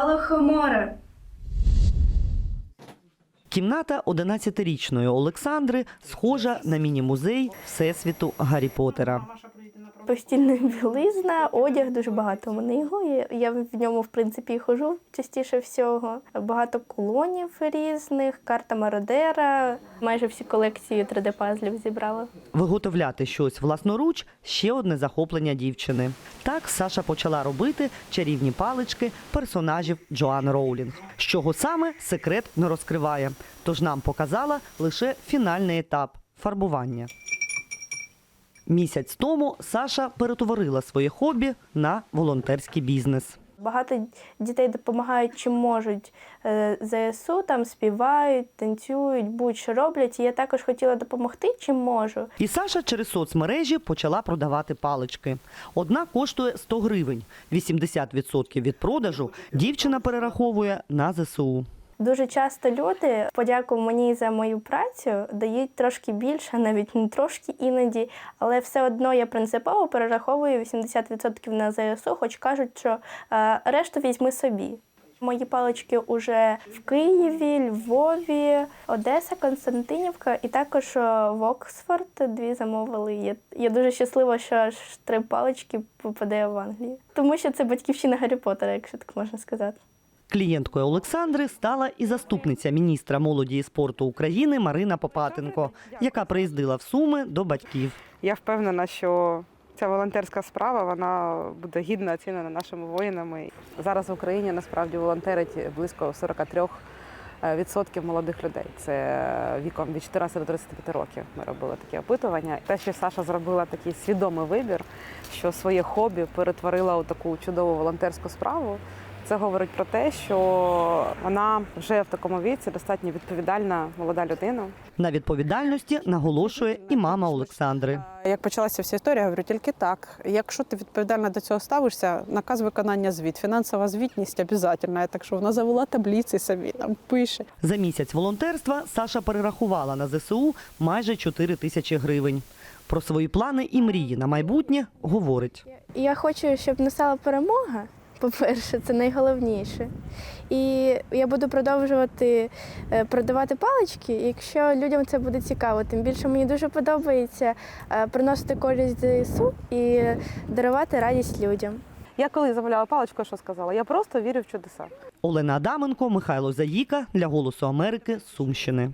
Алохомора. Кімната 11-річної Олександри схожа на міні-музей Всесвіту Гаррі Поттера. Постільна білизна, одяг дуже багато у мене його. Я в ньому, в принципі, і хожу частіше всього. Багато кулонів різних, карта Мародера. Майже всі колекції 3D-пазлів зібрала. Виготовляти щось власноруч ще одне захоплення дівчини. Так Саша почала робити чарівні палички персонажів Джоан Роулінг. З чого саме секрет не розкриває. Тож нам показала лише фінальний етап фарбування. Місяць тому Саша перетворила своє хобі на волонтерський бізнес. Багато дітей допомагають чим можуть е, ЗСУ, там співають, танцюють, будь-що роблять. І я також хотіла допомогти, чим можу. І Саша через соцмережі почала продавати палички. Одна коштує 100 гривень. 80% від продажу дівчина перераховує на ЗСУ. Дуже часто люди, подяку мені за мою працю, дають трошки більше, навіть не трошки іноді, але все одно я принципово перераховую 80% на ЗСУ, хоч кажуть, що е, решту візьми собі. Мої палички уже в Києві, Львові, Одеса, Константинівка і також е, в Оксфорд дві замовили. Я, я дуже щаслива, що аж три палички попаде в Англію. Тому що це батьківщина Гаррі Поттера, якщо так можна сказати. Клієнткою Олександри стала і заступниця міністра молоді і спорту України Марина Попатенко, яка приїздила в Суми до батьків. Я впевнена, що ця волонтерська справа вона буде гідно оцінена нашими воїнами. Зараз в Україні насправді волонтерить близько 43 відсотків молодих людей. Це віком від 14 до 35 років. Ми робили таке опитування. Те, що Саша зробила такий свідомий вибір, що своє хобі перетворила у таку чудову волонтерську справу. Це говорить про те, що вона вже в такому віці достатньо відповідальна молода людина. На відповідальності наголошує і мама Олександри. Як почалася вся історія, я говорю тільки так. Якщо ти відповідально до цього ставишся, наказ виконання звіт, фінансова звітність обов'язково. Так що вона завела таблиці собі, там пише. За місяць волонтерства Саша перерахувала на ЗСУ майже 4 тисячі гривень. Про свої плани і мрії на майбутнє говорить. Я хочу, щоб настала перемога. По-перше, це найголовніше. І я буду продовжувати е, продавати палички, якщо людям це буде цікаво. Тим більше мені дуже подобається е, приносити користь ЗСУ і дарувати радість людям. Я коли замовляла паличку, що сказала? Я просто вірю в чудеса. Олена Адаменко, Михайло Заїка для Голосу Америки з Сумщини.